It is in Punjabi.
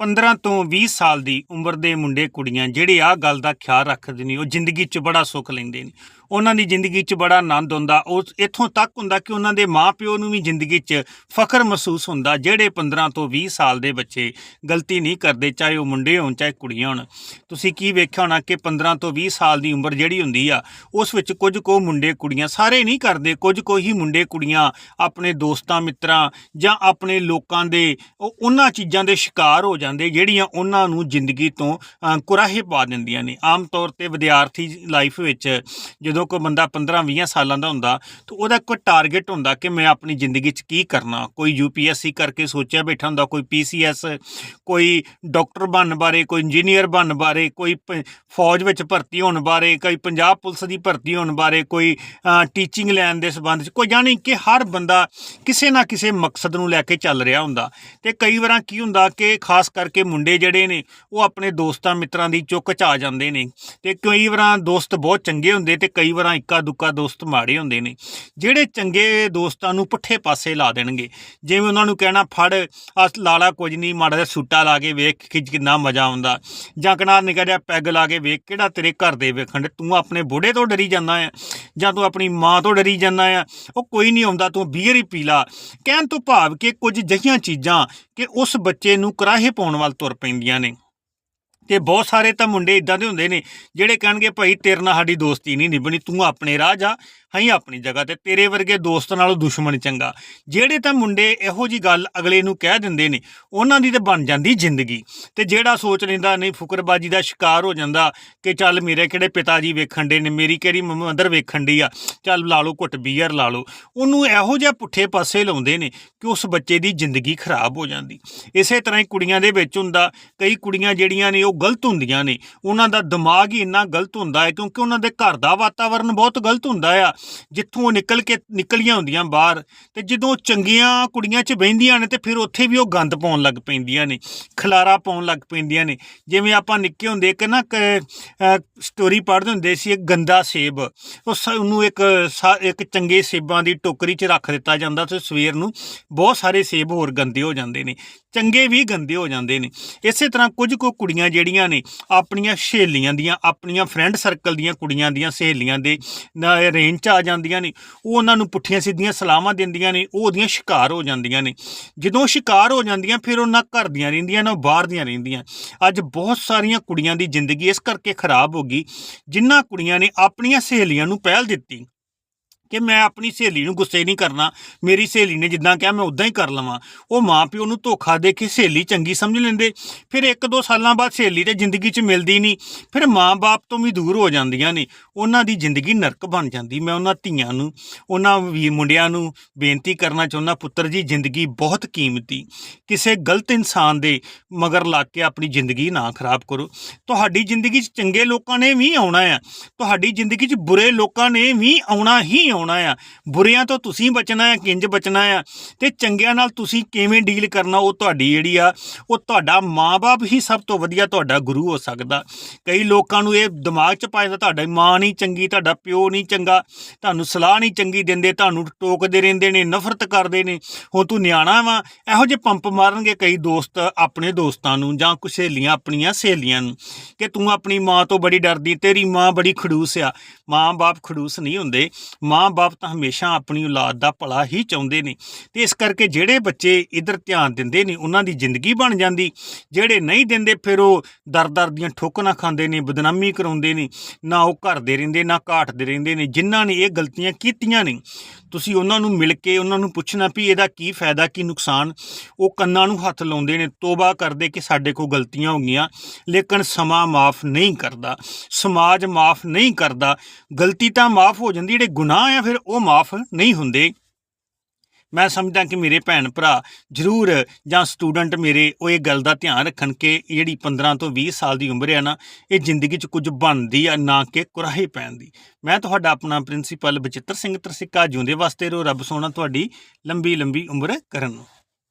15 ਤੋਂ 20 ਸਾਲ ਦੀ ਉਮਰ ਦੇ ਮੁੰਡੇ ਕੁੜੀਆਂ ਜਿਹੜੇ ਆ ਗੱਲ ਦਾ ਖਿਆਲ ਰੱਖਦੇ ਨੇ, ਉਹ ਜ਼ਿੰਦਗੀ 'ਚ ਬੜਾ ਸੁੱਖ ਲੈਂਦੇ ਨੇ। ਉਹਨਾਂ ਦੀ ਜ਼ਿੰਦਗੀ 'ਚ ਬੜਾ ਆਨੰਦ ਹੁੰਦਾ। ਉਹ ਇੱਥੋਂ ਤੱਕ ਹੁੰਦਾ ਕਿ ਉਹਨਾਂ ਦੇ ਮਾਪਿਓ ਨੂੰ ਵੀ ਜ਼ਿੰਦਗੀ 'ਚ ਫਖਰ ਮਹਿਸੂਸ ਹੁੰਦਾ, ਜਿਹੜੇ 15 ਤੋਂ 20 ਸਾਲ ਦੇ ਬੱਚੇ ਗਲਤੀ ਨਹੀਂ ਕਰਦੇ, ਚਾਹੇ ਉਹ ਮੁੰਡੇ ਹੋਣ, ਚਾਹੇ ਕੁੜੀਆਂ ਹੋਣ। ਤੁਸੀਂ ਕੀ ਵੇਖਿਆ ਹੋਣਾ ਕਿ 15 ਤੋਂ 20 ਸਾਲ ਦੀ ਉਮਰ ਜਿਹੜੀ ਹੁੰਦੀ ਆ, ਉਸ ਵਿੱਚ ਕੁਝ ਕੋ ਮੁੰਡੇ ਕੁੜੀਆਂ ਸਾਰੇ ਨਹੀਂ ਕਰਦੇ, ਕੁਝ ਕੋ ਹੀ ਮੁੰਡੇ ਕੁੜੀਆਂ ਆਪਣੇ ਦੋਸਤਾਂ, ਮਿੱਤਰਾਂ ਜਾਂ ਆਪਣੇ ਲੋਕਾਂ ਦੇ ਉਹ ਉਹਨਾਂ ਚੀਜ਼ਾਂ ਦੇ ਸ਼ਿਕਾਰ ਹੋ ਜਾਂਦੇ, ਜਿਹੜੀਆਂ ਉਹਨਾਂ ਨੂੰ ਜ਼ਿੰਦਗੀ ਤੋਂ ਕੁਰਾਹੇ ਪਾ ਦਿੰਦੀਆਂ ਨੇ। ਆਮ ਤੌਰ ਤੇ ਵਿਦਿਆਰਥੀ ਲਾਈਫ ਵਿੱਚ ਜਦੋਂ ਕੋਈ ਬੰਦਾ 15-20 ਸਾਲਾਂ ਦਾ ਹੁੰਦਾ, ਤਾਂ ਉਹਦਾ ਕੋਈ ਟਾਰਗੇਟ ਹੁੰਦਾ ਕਿ ਮੈਂ ਆਪਣੀ ਜ਼ਿੰਦਗੀ 'ਚ ਕੀ ਕਰਨਾ। ਕੋਈ ਯੂਪੀਐਸਸੀ ਕਰਕੇ ਸੋਚਿਆ ਬੈਠਾ ਹੁੰਦਾ, ਕੋਈ ਪੀਸੀਐਸ ਕੋਈ ਡਾਕਟਰ ਬਣਨ ਬਾਰੇ, ਕੋਈ ਇੰਜੀਨੀਅਰ ਬਣਨ ਬਾਰੇ, ਕੋਈ ਪ- ਫੌਜ ਵਿੱਚ ਭਰਤੀ ਹੋਣ ਬਾਰੇ, ਕੋਈ ਪੰਜਾਬ ਪੁਲਿਸ ਦੀ ਭਰਤੀ ਹੋਣ ਬਾਰੇ, ਕੋਈ ਟੀਚਿੰਗ ਲੈਣ ਦੇ ਸੰਬੰਧ 'ਚ, ਕੋਈ ਜਾਣੀ ਕਿ ਹਰ ਬੰਦਾ ਕਿਸੇ ਨਾ ਕਿਸੇ ਮਕਸਦ ਨੂੰ ਲੈ ਕੇ ਚੱਲ ਰਿਹਾ ਹੁੰਦਾ। ਤੇ ਕਈ ਵਾਰਾਂ ਕੀ ਹੁੰਦਾ ਕਿ ਖਾਸ ਕਰਕੇ ਮੁੰਡੇ ਜਿਹੜੇ ਨੇ, ਉਹ ਆਪਣੇ ਦੋਸਤਾਂ ਮਿੱਤਰਾਂ ਦੀ ਚੁੱਕ 'ਚ ਆ ਜਾਂਦੇ ਨੇ। ਤੇ ਕਈ ਵਾਰਾਂ ਦੋਸਤ ਬਹੁਤ ਚੰਗੇ ਹੁੰਦੇ ਤੇ ਕਈ ਵਾਰਾਂ ਇੱਕਾ ਦੁੱਕਾ ਦੋਸਤ ਮਾੜੇ ਹੁੰਦੇ ਨੇ, ਜਿਹੜੇ ਚੰਗੇ ਦੋਸਤਾਂ ਨੂੰ ਪੁੱਠੇ ਪਾਸੇ ਲਾ ਦੇਣਗੇ। ਜਿਵੇਂ ਉਹਨਾਂ ਨੂੰ ਕਹਿਣਾ, ਫੜ ਆ ਲਾਲਾ ਕੁਝ ਨਹੀਂ ਮਾੜਾ ਜਿਹਾ ਸੂਟਾ ਲਾ ਕੇ ਵੇਖ ਕਿ ਕਿੰਨਾ ਮਜ਼ਾ ਆਉਂਦਾ। ਜਾਂ ਕਨਾਰ ਨਿਕਾ ਜਿਹਾ ਪੈਗ ਲਾ ਕੇ ਵੇਖ, ਕਿਹੜਾ ਤੇਰੇ ਘਰ ਦੇ ਵੇਖਣ ਤੂੰ ਆਪਣੇ ਬੁੱਢੇ ਤੋਂ ਡਰੀ ਜਾਂਦਾ ਆ, ਜਾਂ ਤੂੰ ਆਪਣੀ ਮਾਂ ਤੋਂ ਡਰੀ ਜਾਂਦਾ ਆ। ਉਹ ਕੋਈ ਨਹੀਂ ਆਉਂਦਾ, ਤੂੰ ਬੀਅਰ ਹੀ ਪੀ ਲਾ। ਕਹਿਣ ਤੋਂ ਭਾਵ ਕਿ ਕੁਝ ਜਹੀਆਂ ਚੀਜ਼ਾਂ ਕਿ ਉਸ ਬੱਚੇ ਨੂੰ ਕਰਾਹੇ ਪਾਉਣ ਵੱਲ ਤੁਰ ਪੈਂਦੀਆਂ ਨੇ। ਤੇ ਬਹੁਤ ਸਾਰੇ ਤਾਂ ਮੁੰਡੇ ਇਦਾਂ ਦੇ ਹੁੰਦੇ ਨੇ, ਜਿਹੜੇ ਕਹਿਣਗੇ ਭਾਈ ਤੇਰੇ ਨਾਲ ਸਾਡੀ ਦੋਸਤੀ ਨਹੀਂ ਨਿਭਣੀ, ਤੂੰ ਆਪਣੇ ਰਾਹ ਜਾ, ਅਸੀਂ ਆਪਣੀ ਜਗ੍ਹਾ ਤੇ, ਤੇਰੇ ਵਰਗੇ ਦੋਸਤ ਨਾਲੋਂ ਦੁਸ਼ਮਣ ਚੰਗਾ। ਜਿਹੜੇ ਤਾਂ ਮੁੰਡੇ ਇਹੋ ਜੀ ਗੱਲ ਅਗਲੇ ਨੂੰ ਕਹਿ ਦਿੰਦੇ ਨੇ, ਉਹਨਾਂ ਦੀ ਤੇ ਬਣ ਜਾਂਦੀ ਜ਼ਿੰਦਗੀ। ਤੇ ਜਿਹੜਾ ਸੋਚ ਲੈਂਦਾ, ਨਹੀਂ ਫੁਕਰਬਾਜੀ ਦਾ ਸ਼ਿਕਾਰ ਹੋ ਜਾਂਦਾ, ਕਿ ਚੱਲ ਮੇਰੇ ਕਿਹੜੇ ਪਿਤਾ ਜੀ ਵੇਖਣ ਦੇ ਨੇ, ਮੇਰੀ ਕਿਹੜੀ ਮੰਮਾ ਅੰਦਰ ਵੇਖਣ ਦੀ ਆ, ਚੱਲ ਲਾ ਲਓ ਘੁੱਟ ਬੀਅਰ ਲਾ ਲਓ। ਉਹਨੂੰ ਇਹੋ ਜਿਹਾ ਪੁੱਠੇ ਪਾਸੇ ਲਾਉਂਦੇ ਨੇ ਕਿ ਉਸ ਬੱਚੇ ਦੀ ਜ਼ਿੰਦਗੀ ਖਰਾਬ ਹੋ ਜਾਂਦੀ। ਇਸੇ ਤਰ੍ਹਾਂ ਹੀ ਕੁੜੀਆਂ ਦੇ ਵਿੱਚ ਹੁੰਦਾ, ਕਈ ਕੁੜੀਆਂ ਜਿਹੜੀਆਂ ਨੇ ਉਹ ਗਲਤ ਹੁੰਦੀਆਂ ਨੇ। ਉਹਨਾਂ ਦਾ ਦਿਮਾਗ ਹੀ ਇੰਨਾ ਗਲਤ ਹੁੰਦਾ ਹੈ ਕਿਉਂਕਿ ਉਹਨਾਂ ਦੇ ਘਰ ਦਾ ਵਾਤਾਵਰਣ ਬਹੁਤ ਗਲਤ ਹੁੰਦਾ ਆ। ਜਿੱਥੋਂ ਉਹ ਨਿਕਲ ਕੇ ਨਿਕਲੀਆਂ ਹੁੰਦੀਆਂ ਬਾਹਰ ਤੇ ਜਦੋਂ ਚੰਗੀਆਂ ਕੁੜੀਆਂ 'ਚ ਬਹਿੰਦੀਆਂ ਨੇ ਤੇ ਫਿਰ ਉੱਥੇ ਵੀ ਉਹ ਗੰਦ ਪਾਉਣ ਲੱਗ ਪੈਂਦੀਆਂ ਨੇ, ਖਲਾਰਾ ਪਾਉਣ ਲੱਗ ਪੈਂਦੀਆਂ ਨੇ। ਜਿਵੇਂ ਆਪਾਂ ਨਿੱਕੇ ਹੁੰਦੇ ਇੱਕ ਨਾ ਸਟੋਰੀ ਪੜ੍ਹਦੇ ਹੁੰਦੇ ਸੀ ਇੱਕ ਗੰਦਾ ਸੇਬ। ਉਹ ਸ- ਉਹਨੂੰ ਇੱਕ ਸਾ- ਇੱਕ ਚੰਗੇ ਸੇਬਾਂ ਦੀ ਟੋਕਰੀ 'ਚ ਰੱਖ ਦਿੱਤਾ ਜਾਂਦਾ ਤੇ ਸਵੇਰ ਨੂੰ। ਬਹੁਤ ਸਾਰੇ ਸੇਬ ਹੋਰ ਗੰਦੇ ਹੋ ਜਾਂਦੇ ਨੇ। ਚੰਗੇ ਵੀ ਗੰਦੇ ਹੋ ਜਾਂਦੇ ਨੇ। ਇਸੇ ਤਰ੍ਹਾਂ ਕੁਝ ਕੁ ਕੁੜੀਆਂ ਜਿਹੜੀਆਂ ਨੇ, ਆਪਣੀਆਂ ਸਹੇਲੀਆਂ ਦੀਆਂ, ਆਪਣੀਆਂ ਫਰੈਂਡ ਸਰਕਲ ਦੀਆਂ ਕੁੜੀਆਂ ਦੀਆਂ ਸਹੇਲੀਆਂ ਦੇ ਰੇਂਜ 'ਚ ਆ ਜਾਂਦੀਆਂ ਨੇ, ਉਹ ਉਹਨਾਂ ਨੂੰ ਪੁੱਠੀਆਂ ਸਿੱਧੀਆਂ ਸਲਾਹਾਂ ਦਿੰਦੀਆਂ ਨੇ, ਉਹ ਉਹਦੀਆਂ ਸ਼ਿਕਾਰ ਹੋ ਜਾਂਦੀਆਂ ਨੇ। ਜਦੋਂ ਸ਼ਿਕਾਰ ਹੋ ਜਾਂਦੀਆਂ, ਫਿਰ ਉਹਨਾਂ ਘਰ ਦੀਆਂ ਰਹਿੰਦੀਆਂ, ਨਾ ਬਾਹਰ ਦੀਆਂ ਰਹਿੰਦੀਆਂ। ਅੱਜ ਬਹੁਤ ਸਾਰੀਆਂ ਕੁੜੀਆਂ ਦੀ ਜ਼ਿੰਦਗੀ ਇਸ ਕਰਕੇ ਖਰਾਬ ਹੋ ਗਈ ਜਿਨ੍ਹਾਂ ਕੁੜੀਆਂ ਨੇ ਆਪਣੀਆਂ ਸਹੇਲੀਆਂ ਨੂੰ ਪਹਿਲ ਦਿੱਤੀ। ਕਿ ਮੈਂ ਆਪਣੀ ਸਹੇਲੀ ਨੂੰ ਗੁੱਸੇ ਨਹੀਂ ਕਰਨਾ, ਮੇਰੀ ਸਹੇਲੀ ਨੇ ਜਿੱਦਾਂ ਕਿਹਾ ਮੈਂ ਉਦਾਂ ਹੀ ਕਰ ਲਵਾਂ। ਉਹ ਮਾਂ ਪਿਓ ਨੂੰ ਧੋਖਾ ਦੇ ਕੇ ਸਹੇਲੀ ਚੰਗੀ ਸਮਝ ਲੈਂਦੇ। ਫਿਰ ਇੱਕ ਦੋ ਸਾਲਾਂ ਬਾਅਦ ਸਹੇਲੀ ਤੇ ਜ਼ਿੰਦਗੀ 'ਚ ਮਿਲਦੀ ਨਹੀਂ। ਫਿਰ ਮਾਂ-ਬਾਪ ਤੋਂ ਵੀ ਦੂਰ ਹੋ ਜਾਂਦੀਆਂ ਨੇ। ਉਹਨਾਂ ਦੀ ਜ਼ਿੰਦਗੀ ਨਰਕ ਬਣ ਜਾਂਦੀ। ਮੈਂ ਉਹਨਾਂ ਧੀਆਂ ਨੂੰ, ਉਹਨਾਂ ਵੀ ਮੁੰਡਿਆਂ ਨੂੰ ਬੇਨਤੀ ਕਰਨਾ ਚਾਹੁੰਦਾ, ਪੁੱਤਰ ਜੀ, ਜ਼ਿੰਦਗੀ ਬਹੁਤ ਕੀਮਤੀ। ਕਿਸੇ ਗਲਤ ਇਨਸਾਨ ਦੇ ਮਗਰ ਲੱਗ ਕੇ ਆਪਣੀ ਜ਼ਿੰਦਗੀ ਨਾ ਖਰਾਬ ਕਰੋ। ਤੁਹਾਡੀ ਜ਼ਿੰਦਗੀ 'ਚ ਚੰਗੇ ਲੋਕਾਂ ਨੇ ਵੀ ਆਉਣਾ ਆ। ਤੁਹਾਡੀ ਜ਼ਿੰਦਗੀ 'ਚ ਬੁਰੇ ਲੋਕਾਂ ਨੇ ਵੀ ਆਉਣਾ ਹੀ ਆਉਣਾ ਆ। ਬੁਰਿਆਂ ਤੋਂ ਤੁਸੀਂ ਬਚਣਾ ਆ, ਕਿੰਜ ਬਚਣਾ ਆ। ਤੇ ਚੰਗਿਆਂ ਨਾਲ ਤੁਸੀਂ ਕਿਵੇਂ ਡੀਲ ਕਰਨਾ, ਉਹ ਤੁਹਾਡੀ ਜਿਹੜੀ ਆ, ਉਹ ਤੁਹਾਡਾ ਮਾਪੇ ਹੀ ਸਭ ਤੋਂ ਵਧੀਆ ਤੁਹਾਡਾ ਗੁਰੂ ਹੋ ਸਕਦਾ। ਕਈ ਲੋਕਾਂ ਨੂੰ ਇਹ ਦਿਮਾਗ 'ਚ ਪਾਇਦਾ ਤੁਹਾਡਾ ਮਾਂ ਨਹੀਂ ਚੰਗੀ, ਤੁਹਾਡਾ ਪਿਓ ਨਹੀਂ ਚੰਗਾ, ਤੁਹਾਨੂੰ ਸਲਾਹ ਨਹੀਂ ਚੰਗੀ ਦਿੰਦੇ, ਤੁਹਾਨੂੰ ਟੋਕਦੇ ਰਹਿੰਦੇ ਨੇ, ਨਫ਼ਰਤ ਕਰਦੇ ਨੇ। ਹੁਣ ਤੂੰ ਨਿਆਣਾ ਵਾ, ਇਹੋ ਜਿਹੇ ਪੰਪ ਮਾਰਨਗੇ ਕਈ ਦੋਸਤ ਆਪਣੇ ਦੋਸਤਾਂ ਨੂੰ ਜਾਂ ਕੁਛ ਸਹੇਲੀਆਂ ਆਪਣੀਆਂ ਸਹੇਲੀਆਂ ਨੂੰ, ਕਿ ਤੂੰ ਆਪਣੀ ਮਾਂ ਤੋਂ ਬੜੀ ਡਰਦੀ, ਤੇਰੀ ਮਾਂ ਬੜੀ ਖੜੂਸ ਆ। ਮਾਂ-ਬਾਪ ਖੜੂਸ ਨਹੀਂ ਹੁੰਦੇ। ਮਾਂ ਮਾਂ-ਬਾਪ ਤਾਂ ਹਮੇਸ਼ਾ ਆਪਣੀ ਔਲਾਦ ਦਾ ਭਲਾ ਹੀ ਚਾਹੁੰਦੇ ਨੇ ਤੇ ਇਸ ਕਰਕੇ ਜਿਹੜੇ ਬੱਚੇ ਇਧਰ ਧਿਆਨ ਦਿੰਦੇ ਨੇ, ਉਹਨਾਂ ਦੀ ਜ਼ਿੰਦਗੀ ਬਣ ਜਾਂਦੀ। ਜਿਹੜੇ ਨਹੀਂ ਦਿੰਦੇ, ਫਿਰ ਉਹ ਦਰ-ਦਰ ਦੀਆਂ ਠੋਕਰਾਂ ਖਾਂਦੇ ਨੇ, ਬਦਨਾਮੀ ਕਰਾਉਂਦੇ ਨੇ। ਨਾ ਉਹ ਘਰ ਦੇ ਰਹਿੰਦੇ, ਨਾ ਘਾਟ ਦੇ ਰਹਿੰਦੇ ਨੇ, ਜਿਨ੍ਹਾਂ ਨੇ ਇਹ ਗਲਤੀਆਂ ਕੀਤੀਆਂ ਨੇ। ਤੁਸੀਂ ਉਹਨਾਂ ਨੂੰ ਮਿਲ ਕੇ ਉਹਨਾਂ ਨੂੰ ਪੁੱਛਣਾ ਵੀ ਇਹਦਾ ਕੀ ਫਾਇਦਾ, ਕੀ ਨੁਕਸਾਨ। ਉਹ ਕੰਨਾਂ ਨੂੰ ਹੱਥ ਲਾਉਂਦੇ ਨੇ, ਤੋਬਾ ਕਰਦੇ ਕਿ ਸਾਡੇ ਕੋਲ ਗਲਤੀਆਂ ਹੋ ਗਈਆਂ, ਲੇਕਿਨ ਸਮਾਂ ਮਾਫ ਨਹੀਂ ਕਰਦਾ। ਸਮਾਜ ਮਾਫ ਨਹੀਂ ਕਰਦਾ। ਗਲਤੀ ਤਾਂ ਮਾਫ ਹੋ ਜਾਂਦੀ, ਜਿਹੜੇ ਗੁਨਾਹ ਆ, ਫਿਰ ਉਹ ਮਾਫ ਨਹੀਂ ਹੁੰਦੇ। ਮੈਂ ਸਮਝਦਾ ਕਿ ਮੇਰੇ ਭੈਣ ਭਰਾ ਜ਼ਰੂਰ ਜਾਂ ਸਟੂਡੈਂਟ ਮੇਰੇ ਉਹ ਇਹ ਗੱਲ ਦਾ ਧਿਆਨ ਰੱਖਣ ਕਿ ਜਿਹੜੀ 15 ਤੋਂ 20 ਸਾਲ ਦੀ ਉਮਰ ਹੈ ਨਾ, ਇਹ ਜ਼ਿੰਦਗੀ 'ਚ ਕੁਝ ਬਣਦੀ ਆ ਨਾ ਕਿ ਕੁਰਾਹੇ ਪੈਣ ਦੀ। ਮੈਂ ਤੁਹਾਡਾ ਆਪਣਾ ਪ੍ਰਿੰਸੀਪਲ ਬਚਿੱਤਰ ਸਿੰਘ ਤਰਸਿੱਕਾ ਜਿਉਂਦੇ ਵਾਸਤੇ ਰੋ ਰੱਬ ਸੋਨਾ ਤੁਹਾਡੀ ਲੰਬੀ ਲੰਬੀ ਉਮਰ ਕਰਨ ਨੂੰ।